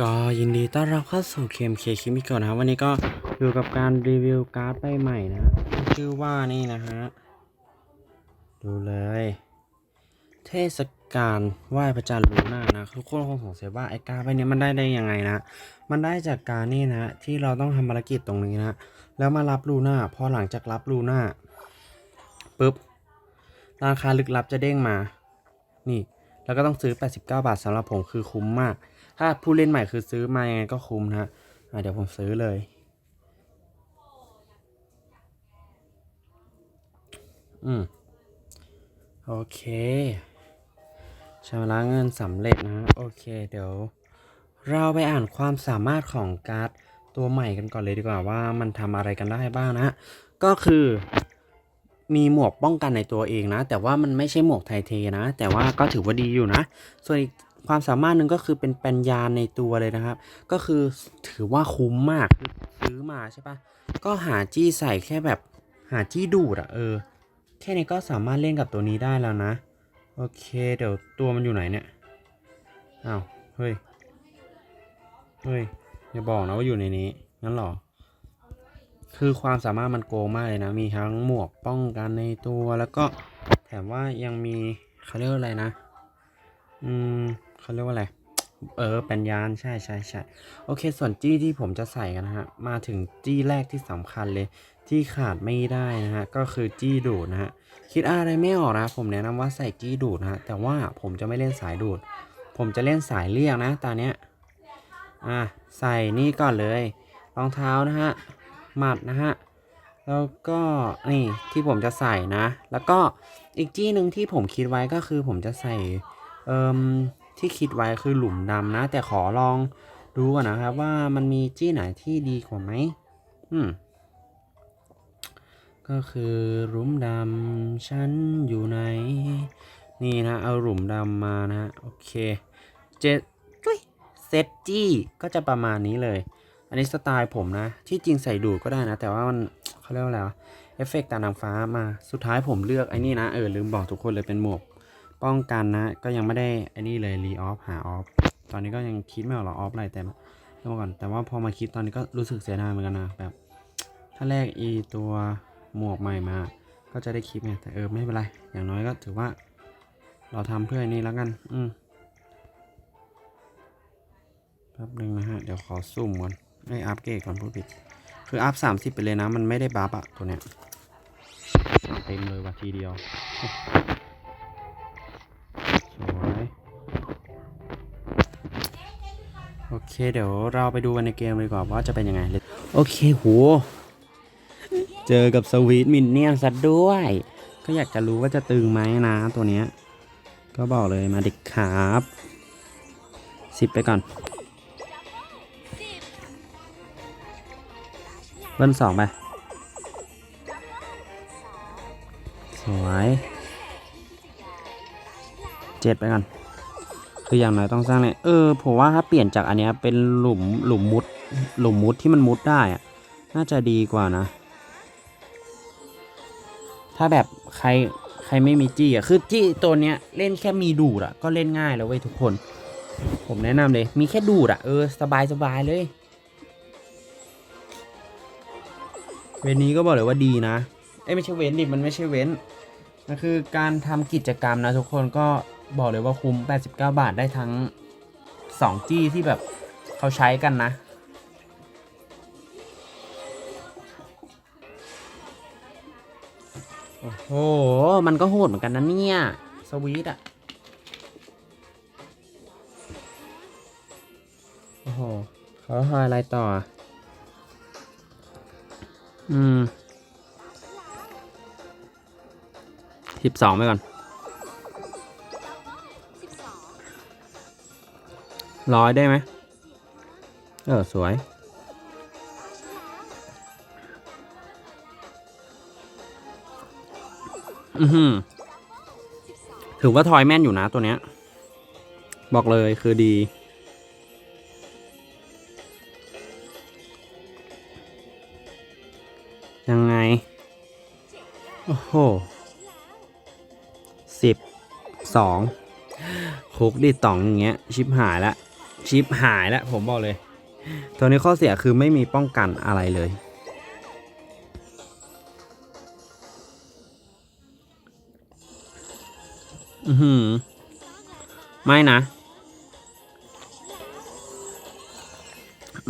ก็ยินดีต้อนรับเข้าสู่เคมเคคิมิโกะนะครับวันนี้ก็อยู่กับการรีวิวการ์ดใบใหม่นะฮะชื่อว่านี่นะฮะ ดูเลย เทศกาลไหว้พระจันทร์ลูน่านะทุกคนคงสงสัยว่าไอ้การ์ดใบนี้มันได้ได้ยังไงนะ มันได้จากการนี่นะ ที่เราต้องทำภารกิจตรงนี้นะ แล้วมารับลูน่าพอหลังจากรับลูน่าปุ๊บราคาลึกลับจะเด้งมา นี่ แล้วก็ต้องซื้อ 89 บาทสำหรับผมคือคุ้มมาก ถ้าผู้เล่นใหม่คือซื้อมายังไงก็คุ้มนะฮะเดี๋ยวผมซื้อเลยอืมโอเคชำระเงินสำเร็จนะ โอเค เดี๋ยว เราไปอ่านความสามารถของการ์ดตัวใหม่กันก่อนเลยดีกว่าว่ามันทำอะไรกันได้บ้างนะฮะก็คือ มีหมวกป้องกันในตัวเองนะ แต่ว่ามันไม่ใช่หมวกไทเทนะ แต่ว่าก็ถือว่าดีอยู่นะ ส่วนอีกความสามารถหนึ่งก็คือเป็นปัญญาในตัวเลยนะครับ ก็คือถือว่าคุ้มมากคือซื้อมาใช่ปะก็หาจี้ใส่แค่แบบหาจี้ดูดอะเออ แค่นี้ก็สามารถเล่นกับตัวนี้ได้แล้วนะ โอเค เดี๋ยวตัวมันอยู่ไหนเนี่ยอ้าวเฮ้ยเฮ้ยอย่าบอกนะว่าอยู่ในนี้งั้นหรอ คือความสามารถมันโกงมากเลยนะ มีทั้งหมวกป้องกันในตัวแล้วก็แถมว่ายังมีเขาเรียกอะไรนะ อืมเขาเรียกว่าอะไร เออปัญญานใช่ใช่ใช่โอเค ส่วนจี้ที่ผมจะใส่กันนะฮะ มาถึงจี้แรกที่สำคัญเลย ที่ขาดไม่ได้นะฮะ ก็คือจี้ดูดนะฮะ คิดอะไรไม่ออกนะ ผมแนะนำว่าใส่จี้ดูดนะฮะ แต่ว่าผมจะไม่เล่นสายดูด ผมจะเล่นสายเรียกนะตอนเนี้ย อะ ใส่นี่ก่อนเลย รองเท้านะฮะ หมัดนะฮะ แล้วก็นี่ที่ผมจะใส่นะ แล้วก็อีกจี้หนึ่งที่ผมคิดไว้ก็คือผมจะใส่เอ่มที่คิดไว้คือหลุมดำนะ แต่ขอลองดูก่อนนะครับว่ามันมีจี้ไหนที่ดีกว่าไหมอืมก็คือหลุมดำฉันอยู่ไหน นี่นะ เอาหลุมดำมานะ โอเค เจ็ดอุ๊ยเซตจี้ก็จะประมาณนี้เลย อันนี้สไตล์ผมนะ ที่จริงใส่ดูดก็ได้นะ แต่ว่ามันเขาเรียกว่าอะไรวะเอฟเฟกต์ตานางฟ้ามาสุดท้ายผมเลือกไอ้นี่นะ เออ ลืมบอกทุกคนเลยเป็นหมวก ป้องกันนะ ก็ยังไม่ได้ไอ้นี่เลยรีออฟหาออฟตอนนี้ก็ยังคิดไม่ออกหรอออฟอะไรแต่เมื่อก่อนแต่ว่าพอมาคิดตอนนี้ก็รู้สึกเสียดายเหมือนกันนะแบบ ถ้าแรกอีตัวหมวกใหม่มา ก็จะได้คลิปไงแต่เออไม่เป็นไร อย่างน้อยก็ถือว่า เราทำเพื่อนี้แล้วกัน อืมแป๊บนึงนะฮะ เดี๋ยวขอสุ่มก่อน ไม่อัพเกรดก่อนพูดผิด คืออัพสามสิบไปเลยนะ มันไม่ได้บัฟอะตัวเนี้ยเต็มเลยว่ะทีเดียวสวยโอเค เดี๋ยวเราไปดูกันในเกมเลยดีกว่าว่าจะเป็นยังไงโอเคโหเจอกับสวีทมินเนี่ยนซะด้วย ก็อยากจะรู้ว่าจะตึงไหมนะตัวเนี้ยก็บอกเลยมาดิครับสิบไปก่อน เบิ้ลสองไป สวยเจ็ดไปก่อนคืออย่างน้อยต้องสร้างเลยเออผมว่าถ้าเปลี่ยนจากอันเนี้ยเป็นหลุมหลุมมุด หลุมมุดที่มันมุดได้อะน่าจะดีกว่านะ ถ้าแบบใครใครไม่มีจี้อะคือจี้ตัวเนี้ยเล่นแค่มีดูดอะก็เล่นง่ายแล้วเว้ยทุกคน ผมแนะนำเลย มีแค่ดูดอะเออสบายสบายเลย เว้นนี้ก็บอกเลยว่าดีนะเอ้ยไม่ใช่เว้นดิมันไม่ใช่เว้นมันคือการทำกิจกรรมนะทุกคนก็บอกเลยว่าคุ้ม 89 บาทได้ทั้ง 2 จี้ที่แบบเขาใช้กันนะ โอ้โห มันก็โหดเหมือนกันนะเนี่ย สวีทอะโอ้โหเขาทำอะไรต่ออะ อืมสิบสองไปก่อนร้อยได้ไหมเออ สวย อือหือถือว่าทอยแม่นอยู่นะตัวเนี้ย บอกเลยคือดี สองคุกดิตองอย่างเงี้ยชิบหายละชิปหายล้วผมบอกเลย ตัวนี้ข้อเสียคือไม่มีป้องกันอะไรเลย อือหือ ไม่นะ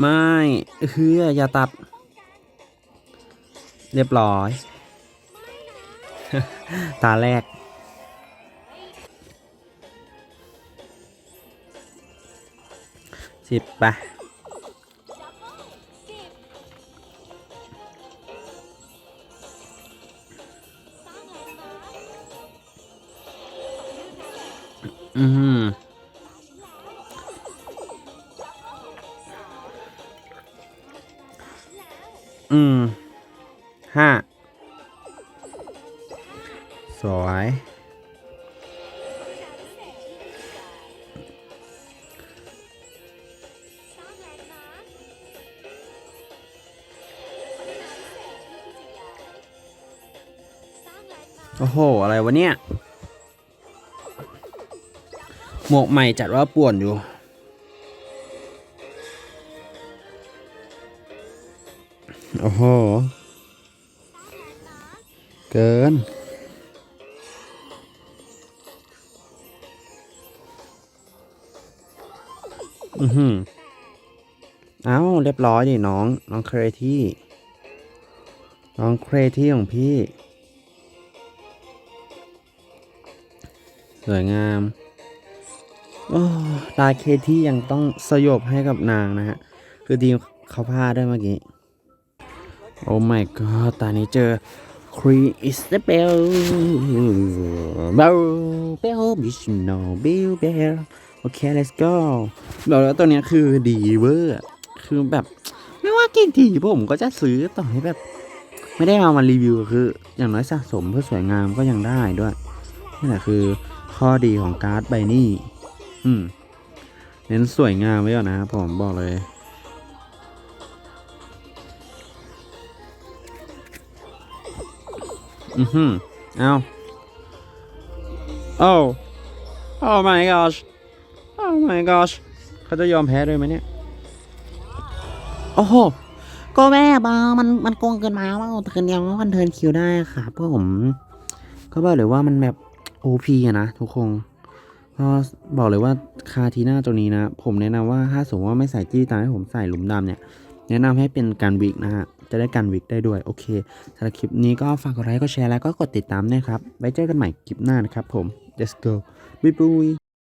ไม่เฮืออย่าตัด เรียบร้อย ตาแรก สิบปอือหืออืมห้า โอ้โห อะไรวะเนี่ย หมวกใหม่จัดว่าป่วนอยู่ โอ้โห เกินอือหือเอ้าเรียบร้อยดิน้อง น้องเครที่ น้องเครที่ของพี่ สวยงามโอ้ลายเคที่ยังต้องสยบให้กับนางนะฮะ คือดีเขาพลาดด้วยเมื่อกี้ โอ้ my god ตอนนี้เจอครีอิสเบลเบลเบลบิชโนเบลเบลโอเค let's go บอกแล้วตัวนี้คือดีเวอร์ คือแบบ ไม่ว่ากี่ทีผมก็จะซื้อต่อให้แบบ ไม่ได้เอามารีวิวคือ อย่างน้อยสะสมเพื่อสวยงามก็ยังได้ด้วยนี่แหละคือ ข้อดีของการ์ดใบนี้ อืม เน้นสวยงามไว้ก่อนนะครับผมบอกเลย อือหือเอาโอ้ oh my gosh oh my gosh เขาจะยอมแพ้ด้วยไหมเนี่ย โอ้โห ก็แม่บามัน มันโกงเกินมาว่าเทินเดียวมันเทินคิวได้ค่ะเพราะผม ก็บอกเลยว่ามันแบบ OP อะนะทุกคนก็บอกเลยว่าคาทีน่าตัวนี้นะ ผมแนะนำว่าถ้าสมมติว่าไม่ใส่จี้ตามให้ผมใส่หลุมดำเนี่ย แนะนำให้เป็นการวิกนะฮะ จะได้การวิกได้ด้วย โอเคสำหรับคลิปนี้ก็ฝากกดไลค์กดแชร์แล้วก็กดติดตามด้วยครับ ไว้เจอกันใหม่คลิปหน้านะครับผม let's go บ๊ายบาย